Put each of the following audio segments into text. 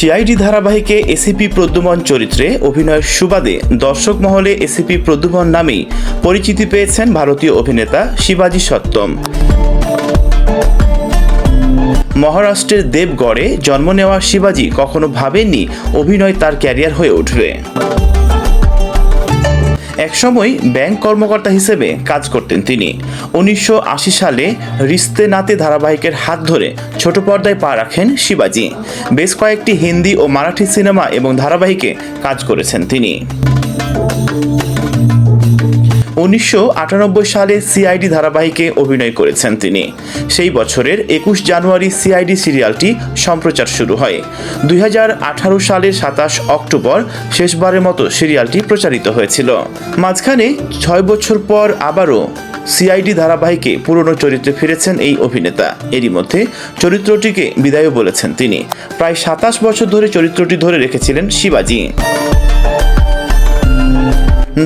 CID ধারাবাহিকে ACP Pradyuman চরিত্রে অভিনয়ের সুবাদে দর্শক মহলে এসিপি প্রদ্যুমন নামেই পরিচিতি পেয়েছেন ভারতীয় অভিনেতা শিবাজি সত্যম মহারাষ্ট্রের দেবগড়ে জন্ম নেওয়া শিবাজি কখনো ভাবেননি অভিনয় তার ক্যারিয়ার হয়ে উঠবে। একসময় ব্যাংক কর্মকর্তা হিসেবে কাজ করতেন তিনি। উনিশশো আশি সালে রিস্তে নাতে ধারাবাহিকের হাত ধরে ছোট পর্দায় পা রাখেন শিবাজি। বেশ কয়েকটি হিন্দি ও মারাঠি সিনেমা এবং ধারাবাহিকে কাজ করেছেন তিনি। উনিশশো আটানব্বই সালে সিআইডি ধারাবাহিকে অভিনয় করেছেন তিনি। সেই বছরের একুশ জানুয়ারি সিআইডি সিরিয়ালটি সম্প্রচার শুরু হয়। দুই সালের সাতাশ অক্টোবর শেষবারের মতো সিরিয়ালটি প্রচারিত হয়েছিল। মাঝখানে ছয় বছর পর আবারও সিআইডি ধারাবাহিকে পুরনো চরিত্রে ফিরেছেন এই অভিনেতা। এরই মধ্যে চরিত্রটিকে বিদায়ও বলেছেন তিনি। প্রায় সাতাশ বছর ধরে চরিত্রটি ধরে রেখেছিলেন শিবাজি।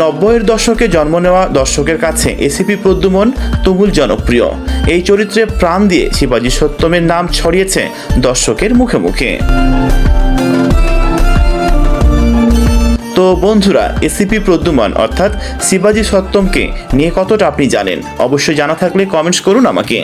নব্বইয়ের দশকে জন্ম নেওয়া দর্শকের কাছে এসিপি প্রদ্যুমন তুমুল জনপ্রিয়। এই চরিত্রে প্রাণ দিয়ে শিবাজি সত্যমের নাম ছড়িয়েছে দর্শকের মুখে মুখে। তো বন্ধুরা, এসিপি প্রদ্যুমন অর্থাৎ শিবাজি সত্যমকে নিয়ে কতটা আপনি জানেন? অবশ্যই জানা থাকলে কমেন্টস করুন আমাকে।